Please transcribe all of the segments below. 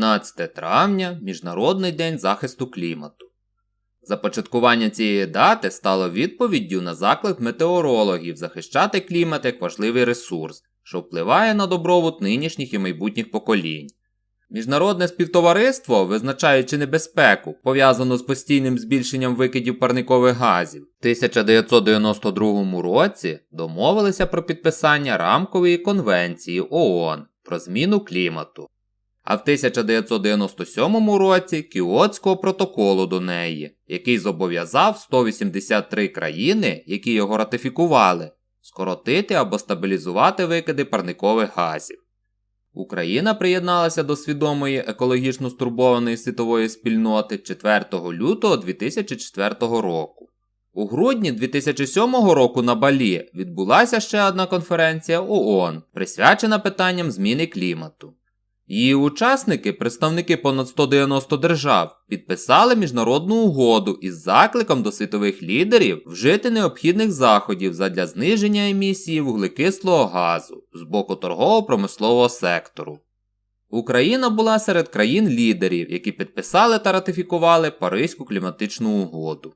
15 травня Міжнародний день захисту клімату. Започаткування цієї дати стало відповіддю на заклик метеорологів захищати клімат як важливий ресурс, що впливає на добробут нинішніх і майбутніх поколінь. Міжнародне співтовариство, визначаючи небезпеку, пов'язану з постійним збільшенням викидів парникових газів, в 1992 році домовилися про підписання рамкової конвенції ООН про зміну клімату, а в 1997 році Кіотського протоколу до неї, який зобов'язав 183 країни, які його ратифікували, скоротити або стабілізувати викиди парникових газів. Україна приєдналася до свідомої екологічно стурбованої світової спільноти 4 лютого 2004 року. У грудні 2007 року на Балі відбулася ще одна конференція ООН, присвячена питанням зміни клімату. Її учасники, представники понад 190 держав, підписали міжнародну угоду із закликом до світових лідерів вжити необхідних заходів задля зниження емісії вуглекислого газу з боку торгово-промислового сектору. Україна була серед країн-лідерів, які підписали та ратифікували Паризьку кліматичну угоду.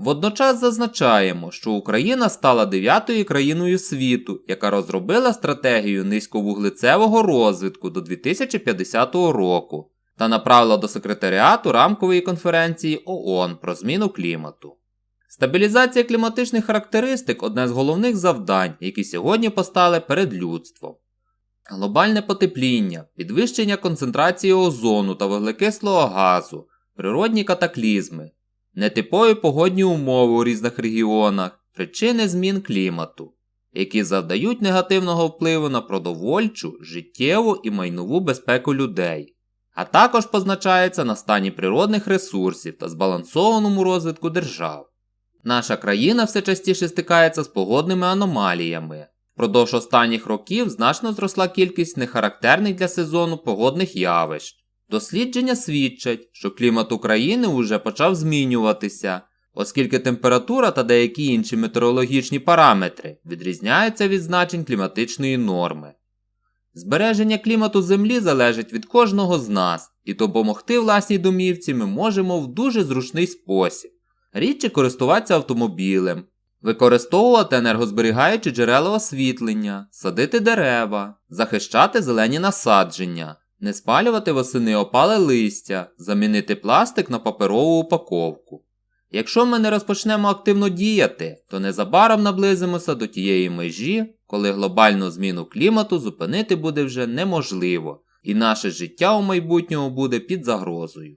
Водночас зазначаємо, що Україна стала дев'ятою країною світу, яка розробила стратегію низьковуглецевого розвитку до 2050 року та направила до секретаріату рамкової конференції ООН про зміну клімату. Стабілізація кліматичних характеристик одне з головних завдань, які сьогодні постали перед людством. Глобальне потепління, підвищення концентрації озону та вуглекислого газу, природні катаклізми, нетипові погодні умови у різних регіонах, причини змін клімату, які завдають негативного впливу на продовольчу, життєву і майнову безпеку людей, а також позначається на стані природних ресурсів та збалансованому розвитку держав. Наша країна все частіше стикається з погодними аномаліями. Впродовж останніх років значно зросла кількість нехарактерних для сезону погодних явищ. Дослідження свідчать, що клімат України уже почав змінюватися, оскільки температура та деякі інші метеорологічні параметри відрізняються від значень кліматичної норми. Збереження клімату Землі залежить від кожного з нас, і допомогти власній домівці ми можемо в дуже зручний спосіб. Рідше користуватися автомобілем, використовувати енергозберігаючі джерела освітлення, садити дерева, захищати зелені насадження, не спалювати восени опале листя, замінити пластик на паперову упаковку. Якщо ми не розпочнемо активно діяти, то незабаром наблизимося до тієї межі, коли глобальну зміну клімату зупинити буде вже неможливо, і наше життя у майбутньому буде під загрозою.